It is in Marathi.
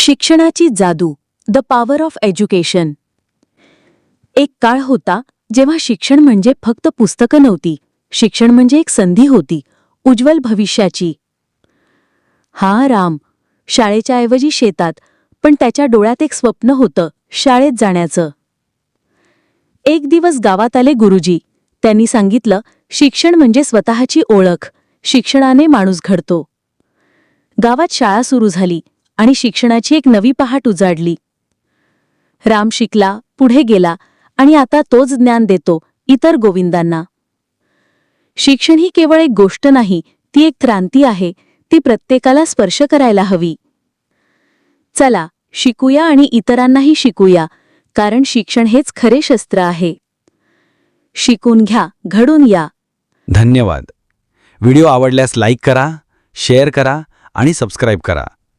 शिक्षणाची जादू द पॉवर ऑफ एज्युकेशन एक काळ होता जेव्हा शिक्षण म्हणजे फक्त पुस्तकं नव्हती शिक्षण म्हणजे एक संधी होती उज्ज्वल भविष्याची. हा राम शाळेच्या ऐवजी शेतात पण त्याच्या डोळ्यात एक स्वप्न होतं शाळेत जाण्याचं. एक दिवस गावात आले गुरुजी. त्यांनी सांगितलं शिक्षण म्हणजे स्वतःची ओळख शिक्षणाने माणूस घडतो. गावात शाळा सुरू झाली. आणि शिक्षणाची एक नवी पहाट उजाडली. राम शिकला पुढे गेला आणि आता तोच ज्ञान देतो इतर गोविंदांना. शिक्षण ही केवळ एक गोष्ट नाही ती एक क्रांती आहे ती प्रत्येकाला स्पर्श करायला हवी. चला शिकूया आणि इतरांनाही शिकूया कारण शिक्षण हेच खरे शस्त्र आहे. शिकून घ्या घडून या. धन्यवाद. व्हिडिओ आवडल्यास लाईक करा शेअर करा आणि सबस्क्राईब करा.